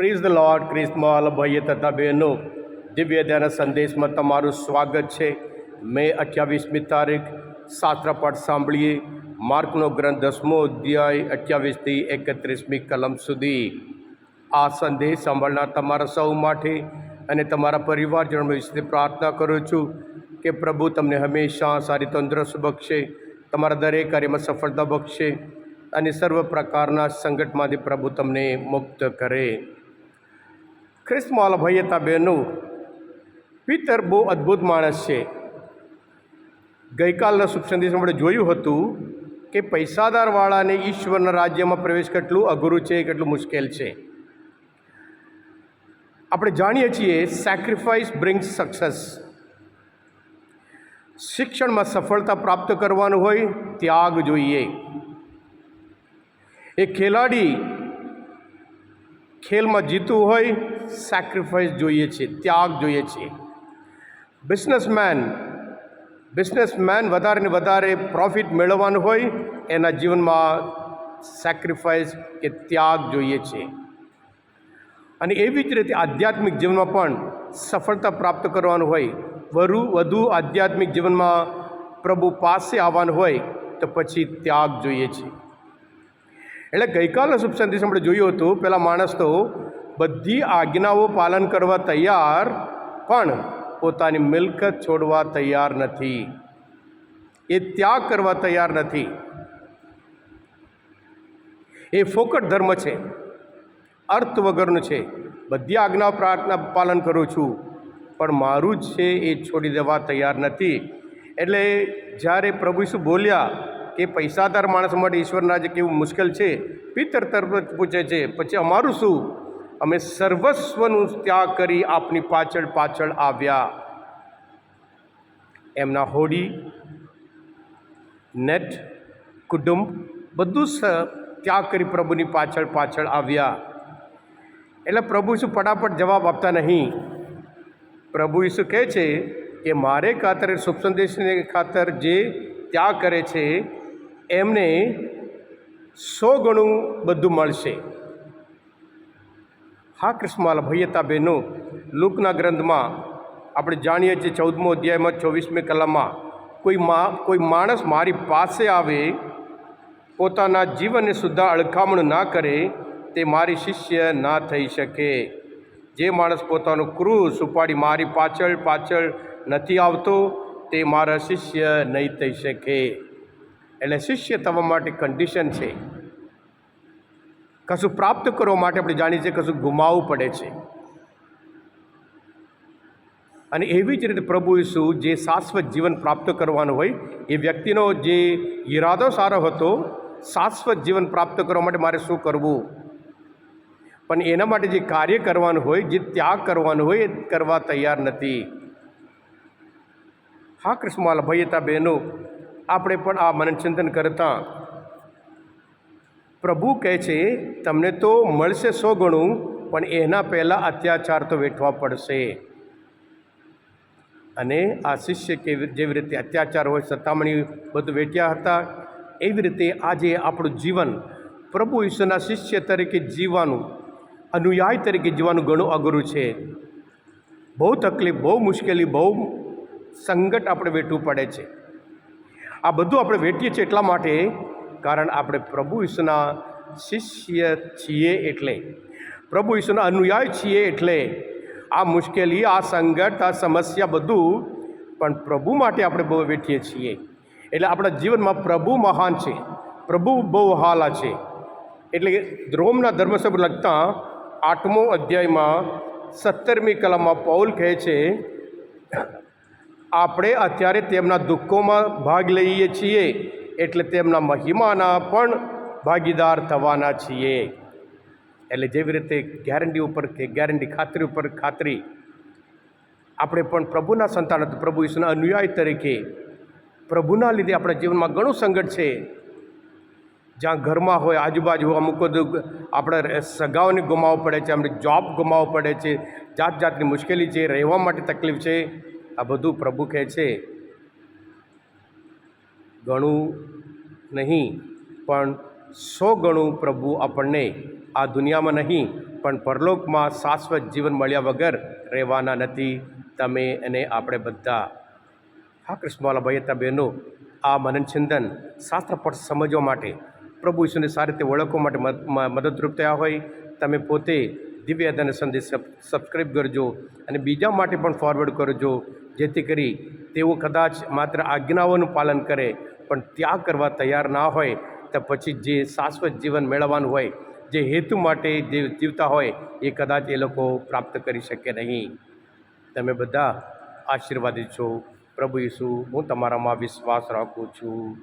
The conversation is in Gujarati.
પ્રીઝ ધ લોર્ડ ક્રિસ્મલ ભાઈએ તથા બહેનો દિવ્ય ધ્યાન સંદેશમાં તમારું સ્વાગત છે મે અઠ્યાવીસમી તારીખ શાસ્ત્રપાઠ સાંભળીએ માર્કનો ગ્રંથ દસમો અધ્યાય અઠ્યાવીસથી એકત્રીસમી કલમ સુધી આ સંદેશ સાંભળનાર તમારા સૌ માટે અને તમારા પરિવારજનો વિશે પ્રાર્થના કરું છું કે પ્રભુ તમને હંમેશા સારી તંદુરસ્ત બક્ષે તમારા દરેક કાર્યમાં સફળતા બક્ષે અને સર્વ પ્રકારના સંકટમાંથી પ્રભુ તમને મુક્ત કરે ખ્રિસ્તમાલ ભાઈ હતા બહેનો પિતર બહુ અદ્ભુત માણસ છે. ગઈકાલના શુભ સંદેશ આપણે જોયું હતું કે પૈસાદારવાળાને ઈશ્વરના રાજ્યમાં પ્રવેશ કેટલું અઘરું છે, કેટલું મુશ્કેલ છે. આપણે જાણીએ છીએ સેક્રિફાઈસ બ્રિંગ્સ સક્સેસ શિક્ષણમાં સફળતા પ્રાપ્ત કરવાનું હોય ત્યાગ જોઈએ. એ ખેલાડી ખેલમાં જીતવું હોય સેક્રિફાઈસ જોઈએ છે, ત્યાગ જોઈએ છે. બિઝનેસમેન બિઝનેસમેન વધારે ને વધારે પ્રોફિટ મેળવવાનું હોય, એના જીવનમાં સેક્રિફાઈસ કે ત્યાગ જોઈએ છે. અને એવી જ રીતે આધ્યાત્મિક જીવનમાં પણ સફળતા પ્રાપ્ત કરવાનું હોય વધુ વધુ આધ્યાત્મિક જીવનમાં પ્રભુ પાસે આવવાનું હોય, તો પછી ત્યાગ જોઈએ છે. એટલે ગઈકાલનો શુભ સંદેશ આપણે જોયું હતું પહેલાં માણસ તો બધી આજ્ઞાઓ પાલન કરવા તૈયાર, પણ પોતાની મિલકત છોડવા તૈયાર નથી. એ ત્યાગ કરવા તૈયાર નથી. એ ફોકટ ધર્મ છે. અર્થ વગરનું છે. બધી આજ્ઞાઓ પ્રાર્થના પાલન કરું છું. પણ મારું જ છે એ છોડી દેવા તૈયાર નથી. એટલે જ્યારે પ્રભુ શું બોલ્યા કે પૈસાદાર માણસ માટે ઈશ્વરના જે કેવું મુશ્કેલ છે પિત્તર તરફ પૂછે છે, પછી અમારું શું? અમે સર્વસ્વનું ત્યાગ કરી આપની પાછળ પાછળ આવ્યા. એમના હોડી, નેટ, કુટુંબ બધું ત્યાગ કરી પ્રભુની પાછળ પાછળ આવ્યા. એટલે પ્રભુ શું ફટાફટ જવાબ આપતા નહીં. પ્રભુ ઈસુ કહે છે કે મારે ખાતર શુભ સંદેશને ખાતર જે ત્યાગ કરે છે, એમને સો ગણું બધું મળશે. હા, કૃષ્ણમાલા ભૈયતા બહેનો લુકના ગ્રંથમાં આપણે જાણીએ છીએ ચૌદમો અધ્યાયમાં ચોવીસમી કલામાં, કોઈ મા, કોઈ માણસ મારી પાસે આવે, પોતાના જીવનને સુદ્ધા અળખામણ ના કરે, તે મારી શિષ્ય ના થઈ શકે. જે માણસ પોતાનું ક્રૂસ ઉપાડી મારી પાછળ પાછળ નથી આવતો, તે મારા શિષ્ય નહીં થઈ શકે. એટલે શિષ્ય થવા માટે કન્ડિશન છે. કશું પ્રાપ્ત કરવા માટે આપણે જાણીએ છીએ કશું ગુમાવવું પડે છે. અને એવી જ રીતે પ્રભુ ઈસુ જે શાશ્વત જીવન પ્રાપ્ત કરવાનું હોય, એ વ્યક્તિનો જે ઈરાદો સારો હતો, શાશ્વત જીવન પ્રાપ્ત કરવા માટે મારે શું કરવું? પણ એના માટે જે કાર્ય કરવાનું હોય, જે ત્યાગ કરવાનું હોય, એ કરવા તૈયાર નથી. હા કૃષ્ણમાલા હતા બહેનો, આપણે પણ આ મનન ચિંતન કરતા પ્રભુ કહે છે, તમને તો મળશે સો ગણું, પણ એના પહેલાં અત્યાચાર તો વેઠવા પડશે. અને આ શિષ્ય કેવી જેવી રીતે અત્યાચાર હોય, સતામણી બધું વેઠ્યા હતા, એવી રીતે આજે આપણું જીવન પ્રભુ ઈશ્વરના શિષ્ય તરીકે જીવવાનું, અનુયાય તરીકે જીવવાનું ઘણું અઘરું છે. બહુ તકલીફ, બહુ મુશ્કેલી, બહુ સંકટ આપણે વેઠવું પડે છે. આ બધું આપણે વેઠીએ છીએ એટલા માટે કારણ આપણે પ્રભુ ઈશુના શિષ્ય છીએ એટલે. પ્રભુ ઈશુના અનુયાય છીએ એટલે. આ મુશ્કેલી, આ સંકટ, આ સમસ્યા બધું પણ પ્રભુ માટે આપણે બહુ વેઠીએ છીએ. એટલે આપણા જીવનમાં પ્રભુ મહાન છે. પ્રભુ બહુ હાલા છે. એટલે રોમના ધર્મસભ લગતા આઠમો અધ્યાયમાં સત્તરમી કલામાં પૌલ કહે છે, આપણે અત્યારે તેમના દુઃખોમાં ભાગ લઈએ છીએ. એટલે તેમના મહિમાના પણ ભાગીદાર થવાના છીએ. એટલે જેવી રીતે ગેરંટી ઉપર કે ગેરંટી ખાતરી ઉપર ખાતરી આપણે પણ પ્રભુના સંતાન પ્રભુ ઈશ્વરના અનુયાય તરીકે પ્રભુના લીધે આપણા જીવનમાં ઘણું સંકટ છે. જ્યાં ઘરમાં હોય, આજુબાજુ અમુક આપણે સગાઓને ગુમાવવું પડે છે, આપણે જોબ ગુમાવવું પડે છે જાત જાતની મુશ્કેલી છે, રહેવા માટે તકલીફ છે. આ બધું પ્રભુ કહે છે. ઘણું નહીં, પણ સો ગણું પ્રભુ આપણને આ દુનિયામાં નહીં, પણ પરલોકમાં શાશ્વત જીવન મળ્યા વગર રહેવાના નથી. તમે અને આપણે બધા. હા, કૃષ્ણવાલા ભાઈ હતા બહેનો, આ મનન ચિંતન શાસ્ત્ર પર સમજવા માટે, પ્રભુ ઈશ્વરને સારી રીતે ઓળખવા માટે મદદરૂપ થયા હોય. તમે પોતે દિવ્ય સંદેશ સબ- સબસ્ક્રાઈબ કરજો અને બીજા માટે પણ ફોરવર્ડ કરજો, જેથી કરી તેઓ કદાચ માત્ર આજ્ઞાઓનું પાલન કરે, પણ ત્યાગ કરવા તૈયાર ના હોય, તો પછી જે શાશ્વત જીવન મેળવવાનું હોય, જે હેતુ માટે જે જીવતા હોય, એ કદાચ એ લોકો પ્રાપ્ત કરી શકે નહીં. તમે બધા આશીર્વાદી છો. પ્રભુ ઈસુ, હું તમારામાં વિશ્વાસ રાખું છું.